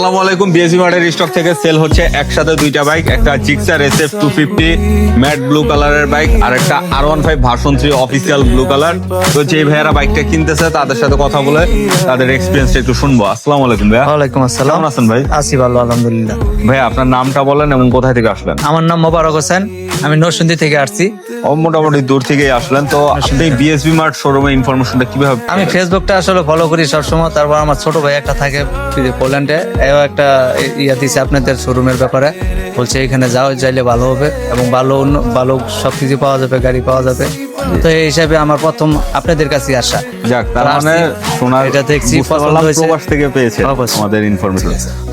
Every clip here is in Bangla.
আসসালামু আলাইকুম বিএসবি মার্টের স্টক থেকে সেল হচ্ছে একসাথে দুইটা বাইক একটা Gixxer S F two fifty matte blue কালারের বাইক আর একটা R one five version three official blue colour তো যে ভাইয়ারা বাইকটা কিনতেছে তাদের সাথে কথা বলে তাদের এক্সপিরিয়েন্সটা একটু শুনব। আসসালামু আলাইকুম ভাইয়া। ওয়ালাইকুম আসসালাম। কেমন আছেন ভাই? আছি ভালো আলহামদুলিল্লাহ। ভাইয়া আপনার নামটা বলেন এবং কোথায় থেকে আসলেন? আমার নাম মোবারক হোসেন আমি নরসিংদী থেকে আসছি। ও, মোটামুটি দূর থেকেই আসলেন। তো আপনি বিএসবি মার্ট শোরুমের ইনফরমেশনটা কীভাবে আমি ফেসবুকটা আসলে ফলো করি সবসময় তারপর আমার ছোট ভাই একটা থাকে পোল্যান্ডে এও একটা ইয়া দিছে আপনাদের শোরুমের ব্যাপারে। বলছে, এখানে যাও চাইলে ভালো হবে এবং ভালো ভালো সবকিছু পাওয়া যাবে, গাড়ি পাওয়া যাবে। তো এই হিসাবে আমার প্রথম আপনাদের কাছে আসা। যাক তার মানে শোনার এটা দেখছি। প্রবাস থেকে পেয়েছে আমাদের ইনফরমেশন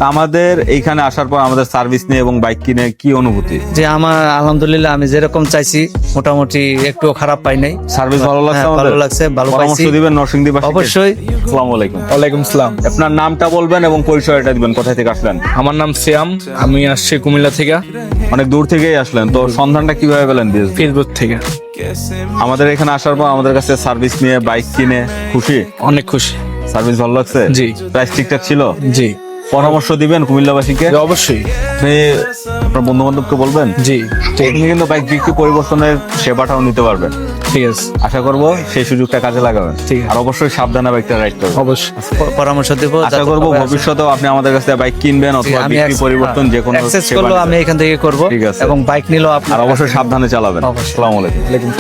আমাদের এইখানে আসার পর আমাদের সার্ভিস নিয়ে এবং বাইক কিনে কি অনুভূতি? যে আমার আলহামদুলিল্লাহ আমি যেরকম চাইছি মোটামুটি একটুও খারাপ পাই নাই। সার্ভিস ভালো লাগছে হ্যাঁ, আমাদের? ভালো লাগছে, ভালো পরামর্শ। দিবেন নরসিংদী অবশ্যই। আসসালামু আলাইকুম। ওয়ালাইকুম সালাম আপনার নামটা বলবেন এবং পরিচয়টা দিবেন কোথায় থেকে আসলেন? আমার নাম সিয়াম আমি আসছি কুমিল্লা থেকে। অনেক দূর থেকেই আসলেন তো সন্ধানটা কীভাবে পেলেন? ফেসবুক থেকে। আমাদের এখানে আসার পর আমাদের কাছে সার্ভিস নিয়ে বাইক কিনে খুশি? অনেক খুশি। সার্ভিস ভালো লাগছে? জি। প্রাইস ঠিকঠাক ছিল? জি। পরামর্শ দিবেন কুমিল্লাবাসীকে? অবশ্যই। আপনি আপনার বন্ধু বান্ধবকে বলবেন? জি আপনি কিন্তু বাইক বিক্রি পরিবর্তনের সেবাটাও নিতে পারবেন। ঠিক আছে। আশা করব সেই সুযোগটা কাজে লাগাবেন। ঠিক আর অবশ্যই সাবধানে বাইকটা রাইড করবেন। অবশ্যই। আচ্ছা, পরামর্শ দেব আশা করব ভবিষ্যতেও আপনি আমাদের কাছে বাইক কিনবেন অথবা বিক্রি পরিবর্তন যে কোনো করল আমি এখান থেকে করব এবং বাইক নিলেও আপনি আর অবশ্যই সাবধানে চালাবেন। আসসালামু আলাইকুম।